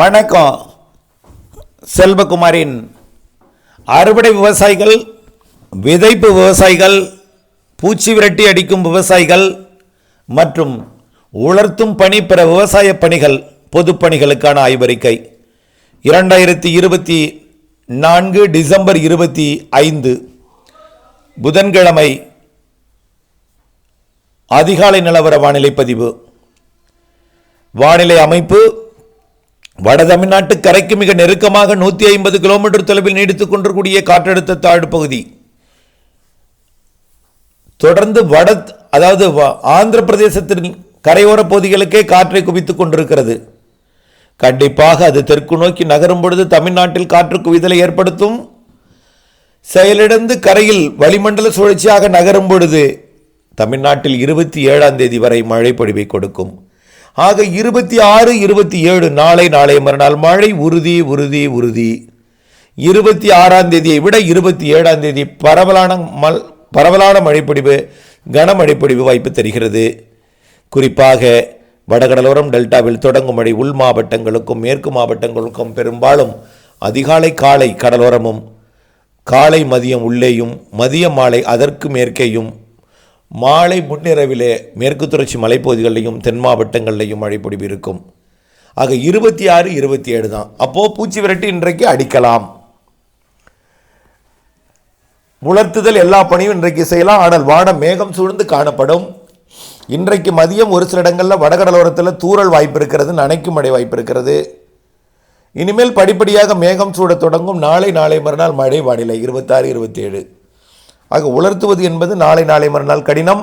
வணக்கம். செல்வகுமாரின் அறுவடை விவசாயிகள் விதைப்பு விவசாயிகள் பூச்சி விரட்டி அடிக்கும் விவசாயிகள் மற்றும் உலர்த்தும் பணி பிற விவசாய பணிகள் பொதுப்பணிகளுக்கான ஆய்வறிக்கை. இரண்டாயிரத்தி இருபத்தி நான்கு டிசம்பர் இருபத்தி ஐந்து புதன்கிழமை அதிகாலை நிலவர வானிலை பதிவு. வானிலை அமைப்பு வட தமிழ்நாட்டு கரைக்கு மிக நெருக்கமாக நூற்றி ஐம்பது கிலோமீட்டர் தொலைவில் நீடித்துக் கொண்டிருக்கூடிய காற்றழுத்த தாழ்வு பகுதி தொடர்ந்து வட அதாவது ஆந்திர பிரதேசத்தின் கரையோர பகுதிகளுக்கே காற்றை குவித்துக் கொண்டிருக்கிறது. கண்டிப்பாக அது தெற்கு நோக்கி நகரும் பொழுது தமிழ்நாட்டில் காற்று குவிதலை ஏற்படுத்தும். செயலிழந்து கரையில் வளிமண்டல சுழற்சியாக நகரும் பொழுது தமிழ்நாட்டில் இருபத்தி ஏழாம் தேதி வரை மழை பொழிவை கொடுக்கும். ஆக இருபத்தி ஆறு இருபத்தி ஏழு நாளை நாளை மறுநாள் மழை உறுதி உறுதி உறுதி. இருபத்தி ஆறாம் தேதியை விட இருபத்தி ஏழாம் தேதி பரவலான மல் பரவலான மழைப்பொடிவு கனமழைப்பொடிவு வாய்ப்பு தெரிகிறது. குறிப்பாக வடகடலோரம் டெல்டாவில் தொடங்கும் மழை உள் மாவட்டங்களுக்கும் மேற்கு மாவட்டங்களுக்கும் பெரும்பாலும் அதிகாலை காலை கடலோரமும் காலை மதியம் உள்ளேயும் மதிய மாலை அதற்கு மேற்கேயும் மாலை முன்னிரவிலே மேற்கு தொடர்ச்சி மலைப்பகுதிகளிலையும் தென் மாவட்டங்களிலையும் மழை பொழிவு இருக்கும். ஆக இருபத்தி ஆறு இருபத்தி ஏழு தான். அப்போது பூச்சி விரட்டி இன்றைக்கு அடிக்கலாம். உலர்த்துதல் எல்லா பணியும் இன்றைக்கு செய்யலாம். ஆனால் வானம் மேகம் சூழ்ந்து காணப்படும். இன்றைக்கு மதியம் ஒரு சில இடங்களில் வடகடலோரத்தில் தூறல் வாய்ப்பு இருக்கிறது நனைக்கும் மழை வாய்ப்பு இருக்கிறது. இனிமேல் படிப்படியாக மேகம் சூடத் தொடங்கும். நாளை நாளை மறுநாள் மழை வானிலை இருபத்தாறு இருபத்தேழு ஆக உலர்த்துவது என்பது நாளை நாளை மறுநாள் கடினம்.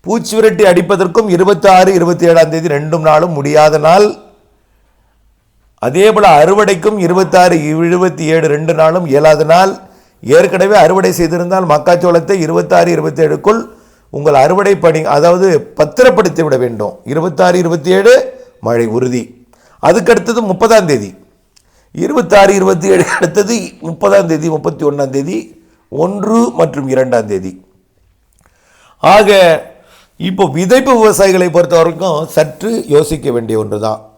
பூச்சி விரட்டி அடிப்பதற்கும் இருபத்தி ஆறு இருபத்தி ஏழாம் தேதி ரெண்டும் நாளும் முடியாத நாள். அதே போல் அறுவடைக்கும் இருபத்தாறு இருபத்தி ஏழு ரெண்டு நாளும் இயலாத நாள். ஏற்கனவே அறுவடை செய்திருந்தால் மக்காச்சோளத்தை இருபத்தாறு இருபத்தேழுக்குள் உங்கள் அறுவடை பணி அதாவது பத்திரப்படுத்தி விட வேண்டும். இருபத்தாறு இருபத்தி ஏழு மழை உறுதி. அதுக்கடுத்தது முப்பதாம் தேதி. இருபத்தாறு இருபத்தி ஏழு அடுத்தது முப்பதாம் தேதி முப்பத்தி ஒன்றாம் தேதி. ஒன்று மற்றும் இரண்டாம் தேதி. ஆக இப்போ விதைப்பு விவசாயிகளை பொறுத்த வரைக்கும் சற்று யோசிக்க வேண்டிய ஒன்று தான்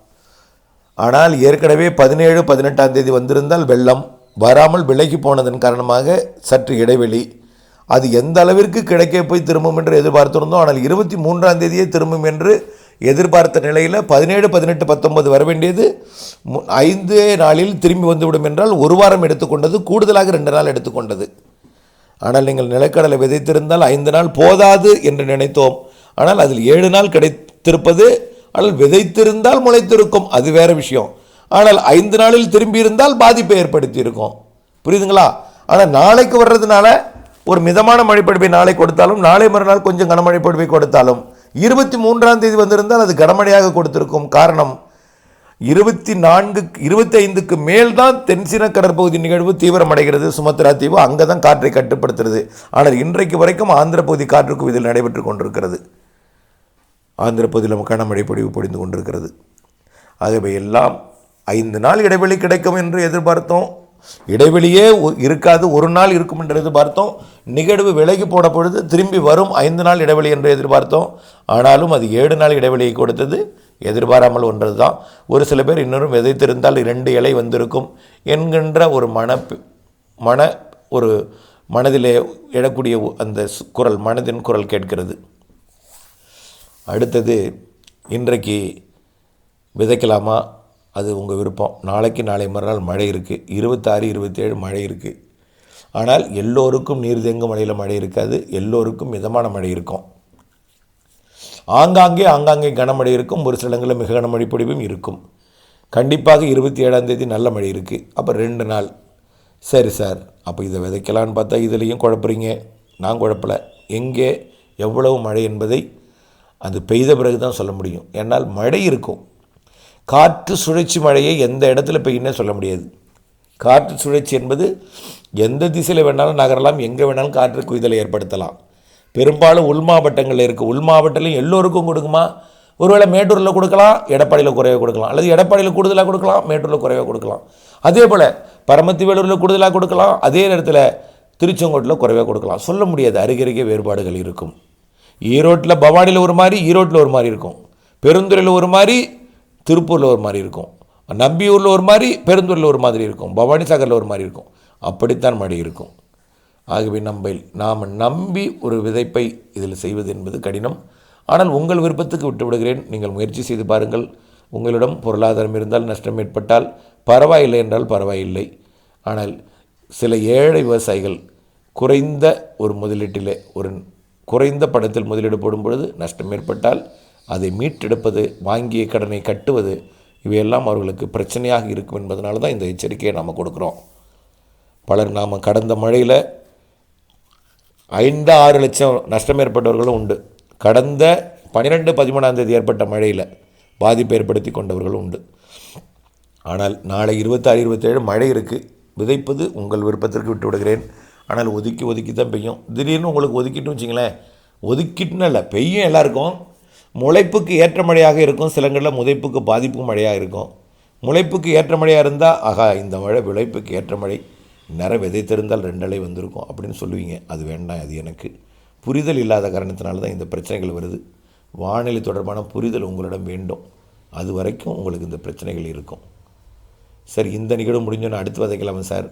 ஆனால் ஏற்கனவே பதினேழு பதினெட்டாம் தேதி வந்திருந்தால் வெள்ளம் வராமல் விலகி போனதன் காரணமாக சற்று இடைவெளி. அது எந்த அளவிற்கு கிடைக்க போய் திரும்பும் என்று எதிர்பார்த்திருந்தோம். ஆனால் இருபத்தி மூன்றாம் தேதியே திரும்பும் என்று எதிர்பார்த்த நிலையில் பதினேழு பதினெட்டு பத்தொன்பது வர வேண்டியது. மு- ஐந்து நாளில் திரும்பி வந்துவிடும் என்றால் ஒரு வாரம் எடுத்துக்கொண்டது கூடுதலாக ரெண்டு நாள் எடுத்துக்கொண்டது. ஆனால் நீங்கள் நிலக்கடலை விதைத்திருந்தால் ஐந்து நாள் போதாது என்று நினைத்தோம். ஆனால் அதில் ஏழு நாள் கிடைத்திருப்பது ஆனால் விதைத்திருந்தால் முளைத்திருக்கும் அது வேற விஷயம். ஆனால் ஐந்து நாளில் திரும்பி இருந்தால் பாதிப்பை ஏற்படுத்தியிருக்கும். புரியுதுங்களா? ஆனால் நாளைக்கு வர்றதுனால ஒரு மிதமான மழைப்பொழிவை நாளை கொடுத்தாலும் நாளை மறுநாள் கொஞ்சம் கனமழை பொழிவை கொடுத்தாலும் இருபத்தி மூன்றாம் தேதி வந்திருந்தால் அது கனமழையாக கொடுத்திருக்கும் காரணம் இருபத்தி நான்கு இருபத்தி ஐந்துக்கு மேல் தான் தென்சீன கடற்பகுதி நிகழ்வு தீவிரமடைகிறது. சுமத்ரா தீவு அங்கே தான் காற்றை கட்டுப்படுத்துறது. ஆனால் இன்றைக்கு வரைக்கும் ஆந்திர பகுதி காற்றுக்கு இதில் நடைபெற்று கொண்டிருக்கிறது. ஆந்திர பகுதியில் கனமழை பொழிவு பொழிந்து கொண்டிருக்கிறது. ஆகவே எல்லாம் ஐந்து நாள் இடைவெளி கிடைக்கும் என்று எதிர்பார்த்தோம். இடைவெளியே ஒ- இருக்காது. ஒரு நாள் இருக்கும் என்று எதிர்பார்த்தோம். நிகழ்வு விலகி போன பொழுது திரும்பி வரும் ஐந்து நாள் இடைவெளி என்று எதிர்பார்த்தோம். ஆனாலும் அது ஏழு நாள் இடைவெளியை கொடுத்தது. எதிர்பாராமல் ஒன்றது தான் ஒரு சில பேர் இன்னொரும் விதைத்திருந்தால் இரண்டு இலை வந்திருக்கும் என்கின்ற ஒரு மன மன ஒரு மனதிலே எழக்கூடிய அந்த குரல் மனதின் குரல் கேட்கிறது. அடுத்தது இன்றைக்கு விதைக்கலாமா? அது உங்கள் விருப்பம். நாளைக்கு நாளை மறுநாள் மழை இருக்குது இருபத்தாறு இருபத்தேழு மழை இருக்குது ஆனால் எல்லோருக்கும் நீர் தேங்கும் மழையில் மழை இருக்காது. எல்லோருக்கும் மிதமான மழை இருக்கும். ஆங்காங்கே ஆங்காங்கே கனமழை இருக்கும். ஒரு சில இடங்களில் மிக கனமழை பொழிவும் இருக்கும். கண்டிப்பாக இருபத்தி ஏழாம் தேதி நல்ல மழை இருக்குது அப்போ ரெண்டு நாள். சரி சார் அப்போ இதை விதைக்கலான்னு பார்த்தா இதுலேயும் குழப்புறீங்க. நான் குழப்பலை. எங்கே எவ்வளவு மழை என்பதை அது பெய்த பிறகு தான் சொல்ல முடியும். என்னால் மழை இருக்கும். காற்று சுழற்சி மழையை எந்த இடத்துல பெய்யுன்னே சொல்ல முடியாது. காற்று சுழற்சி என்பது எந்த திசையில் வேணாலும் நகரலாம். எங்கே வேணாலும் காற்று குவிதலை ஏற்படுத்தலாம். பெரும்பாலும் உள் மாவட்டங்களில் இருக்குது உள் மாவட்டத்திலையும் எல்லோருக்கும் கொடுக்குமா? ஒருவேளை மேட்டூரில் கொடுக்கலாம் எடப்பாடியில் குறைவாக கொடுக்கலாம். அல்லது எடப்பாடியில் கூடுதலாக கொடுக்கலாம் மேட்டூரில் குறைவாக கொடுக்கலாம். அதே போல் பரமத்தி வேலூரில் கூடுதலாக கொடுக்கலாம் அதே நேரத்தில் திருச்செங்கோட்டில் குறைவாக கொடுக்கலாம். சொல்ல முடியாது அருகருகே வேறுபாடுகள் இருக்கும். ஈரோட்டில் பவானியில் ஒரு மாதிரி ஈரோட்டில் ஒரு மாதிரி இருக்கும். பெருந்துறையில் ஒரு மாதிரி திருப்பூரில் ஒரு மாதிரி இருக்கும். நம்பியூரில் ஒரு மாதிரி பெருந்துறையில் ஒரு மாதிரி இருக்கும். பவானி சாகரில் ஒரு மாதிரி இருக்கும். அப்படித்தான் மழை இருக்கும். ஆகவே நம்ப நாம் நம்பி ஒரு விதைப்பை இதில் செய்வது என்பது கடினம். ஆனால் உங்கள் விருப்பத்துக்கு விட்டு விடுகிறேன் நீங்கள் முயற்சி செய்து பாருங்கள். உங்களிடம் பொருளாதாரம் இருந்தால் நஷ்டம் ஏற்பட்டால் பரவாயில்லை என்றால் பரவாயில்லை. ஆனால் சில ஏழை விவசாயிகள் குறைந்த ஒரு முதலீட்டிலே ஒரு குறைந்த படத்தில் முதலீடு போடும் பொழுது நஷ்டம் ஏற்பட்டால் அதை மீட்டெடுப்பது வாங்கிய கடனை கட்டுவது இவையெல்லாம் அவர்களுக்கு பிரச்சனையாக இருக்கும் என்பதனால தான் இந்த எச்சரிக்கையை நாம் கொடுக்குறோம். பலர் நாம் கடந்த மழையில் ஐந்து ஆறு லட்சம் நஷ்டம் ஏற்பட்டவர்களும் உண்டு. கடந்த பன்னிரெண்டு பதிமூணாம் தேதி ஏற்பட்ட மழையில் பாதிப்பு ஏற்படுத்தி கொண்டவர்களும் உண்டு. ஆனால் நாளை இருபத்தாறு இருபத்தேழு மழை இருக்குது விதைப்பது உங்கள் விருப்பத்திற்கு விட்டு விடுகிறேன். ஆனால் ஒதுக்கி ஒதுக்கி தான் பெய்யும். திடீர்னு உங்களுக்கு ஒதுக்கிட்டு வச்சிங்களேன். ஒதுக்கிட்டுன்னு இல்லை பெய்யும் எல்லாருக்கும். முளைப்புக்கு ஏற்ற மழையாக இருக்கும். சிலங்களில் முதைப்புக்கு பாதிப்பு மழையாக இருக்கும். முளைப்புக்கு ஏற்ற மழையாக இருந்தால் ஆகா இந்த மழை விளைப்புக்கு ஏற்ற மழை. நிற விதைத்திருந்தால் ரெண்டலை வந்திருக்கும் அப்படின்னு சொல்லுவீங்க. அது வேண்டாம் அது எனக்கு. புரிதல் இல்லாத காரணத்தினால தான் இந்த பிரச்சனைகள் வருது. வானிலை தொடர்பான புரிதல் உங்களிடம் வேண்டும். அது வரைக்கும் உங்களுக்கு இந்த பிரச்சனைகள் இருக்கும். சரி இந்த நிகழ்வு முடிஞ்சோன்னு அடுத்து விதைக்கலாமா சார்?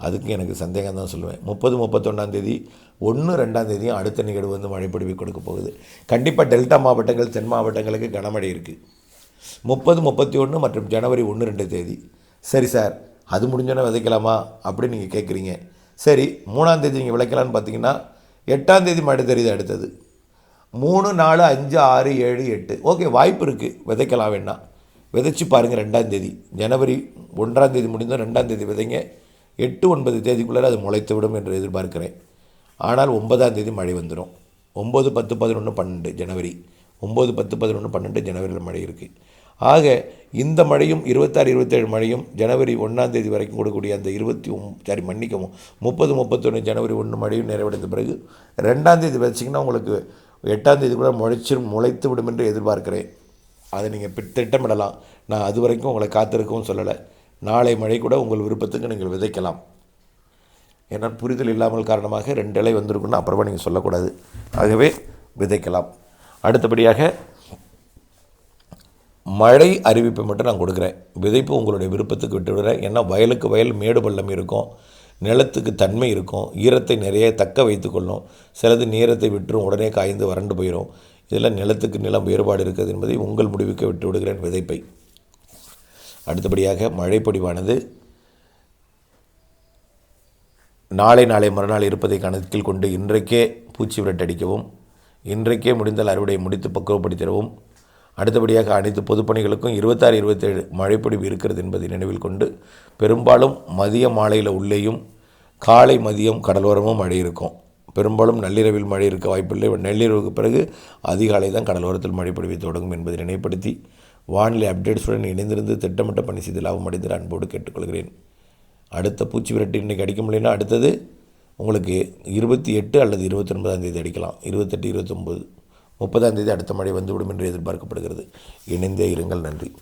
அதுக்கும் எனக்கு சந்தேகம் தான் சொல்லுவேன். முப்பது முப்பத்தொன்னாம் தேதி ஒன்று ரெண்டாம் தேதியும் அடுத்த நிகழ்வு வந்து மழைப்படுவி கொடுக்க போகுது. கண்டிப்பாக டெல்டா மாவட்டங்கள் தென் மாவட்டங்களுக்கு கனமழை இருக்குது முப்பது முப்பத்தி ஒன்று மற்றும் ஜனவரி ஒன்று ரெண்டு தேதி. சரி சார் அது முடிஞ்சோன்னே விதைக்கலாமா அப்படின்னு நீங்கள் கேட்குறீங்க சரி மூணாம் தேதி நீங்கள் விளைக்கலான்னு பார்த்தீங்கன்னா எட்டாம் தேதி மழை தெரியுது அடுத்தது. மூணு நாலு அஞ்சு ஆறு ஏழு எட்டு. ஓகே வாய்ப்பு இருக்குது விதைக்கலாம் வேணாம் விதைச்சி பாருங்கள் ரெண்டாம் தேதி. ஜனவரி ஒன்றாம் தேதி முடிந்தோம் ரெண்டாம் தேதி விதைங்க. எட்டு ஒன்பது தேதிக்குள்ளே அது முளைத்து விடும் என்று எதிர்பார்க்கிறேன். ஆனால் ஒன்பதாம் தேதி மழை வந்துடும் ஒம்பது பத்து பதினொன்று பன்னெண்டு ஜனவரி. ஒம்பது பத்து பதினொன்று பன்னெண்டு ஜனவரியில் மழை இருக்குது ஆக இந்த மழையும் இருபத்தாறு இருபத்தேழு மழையும் ஜனவரி ஒன்றாம் தேதி வரைக்கும் கொடுக்கக்கூடிய அந்த இருபத்தி சாரி மன்னிக்கவும் முப்பது முப்பத்தொன்று ஜனவரி ஒன்று மழையும் நிறைவடைந்த பிறகு ரெண்டாம் தேதி வச்சிங்கன்னா உங்களுக்கு எட்டாம் தேதி கூட முளைச்சிரும் முளைத்து விடும் என்று எதிர்பார்க்கிறேன். அதை நீங்கள் பி- திட்டமிடலாம். நான் அது வரைக்கும் உங்களை காத்திருக்கவும் சொல்லலை. நாளை மழை கூட உங்கள் விருப்பத்துக்கு நீங்கள் விதைக்கலாம். ஏன்னா புரிதல் இல்லாமல் காரணமாக ரெண்டு இலை வந்திருக்குன்னு அப்புறமா நீங்கள் சொல்லக்கூடாது. ஆகவே விதைக்கலாம். அடுத்தபடியாக மழை அறிவிப்பை மட்டும் நான் கொடுக்குறேன். விதைப்பு உங்களுடைய விருப்பத்துக்கு விட்டு விடுறேன் ஏன்னா வயலுக்கு வயல் மேடு பள்ளம் இருக்கும். நிலத்துக்கு தன்மை இருக்கும். ஈரத்தை நிறைய தக்க வைத்துக்கொள்ளும் சிலது நீரத்தை விட்டுரும் உடனே காய்ந்து வறண்டு போயிடும் இதில் நிலத்துக்கு நிலம் வேறுபாடு இருக்கிறது என்பதை உங்கள் முடிவுக்கு விட்டு விடுகிறேன் விதைப்பை. அடுத்தபடியாக மழைப்பொடிவானது. நாளை நாளை மறுநாள் இருப்பதை கணக்கில் கொண்டு இன்றைக்கே பூச்சி விரட்டடிக்கவும் இன்றைக்கே முடிந்தால் அறுவடை முடித்து பக்குவப்படுத்திடவும் அடுத்தபடியாக அனைத்து பொதுப்பணிகளுக்கும் இருபத்தாறு இருபத்தேழு மழைப்பொழிவு இருக்கிறது என்பதை நினைவில் கொண்டு பெரும்பாலும் மதிய மாலையில் உள்ளேயும் காலை மதியம் கடலோரமும் மழை இருக்கும். பெரும்பாலும் நள்ளிரவில் மழை இருக்க வாய்ப்பில்லை. நள்ளிரவுக்கு பிறகு அதிகாலை தான் கடலோரத்தில் மழை பொழிவை தொடங்கும் என்பதை நினைப்படுத்தி வானிலை அப்டேட்ஸுடன் இணைந்திருந்து திட்டமிட்ட பணி செய்து லாபம் அடைந்து அன்போடு கேட்டுக்கொள்கிறேன். அடுத்த பூச்சி விரட்டு இன்றைக்கி அடிக்க முடியலன்னா அடுத்தது உங்களுக்கு இருபத்தி எட்டு அல்லது இருபத்தொன்பதாம் தேதி அடிக்கலாம். இருபத்தெட்டு இருபத்தொம்போது. முப்பதாம் தேதி அடுத்த மழை வந்துவிடும் என்று எதிர்பார்க்கப்படுகிறது. இணைந்தே இருங்கள். நன்றி.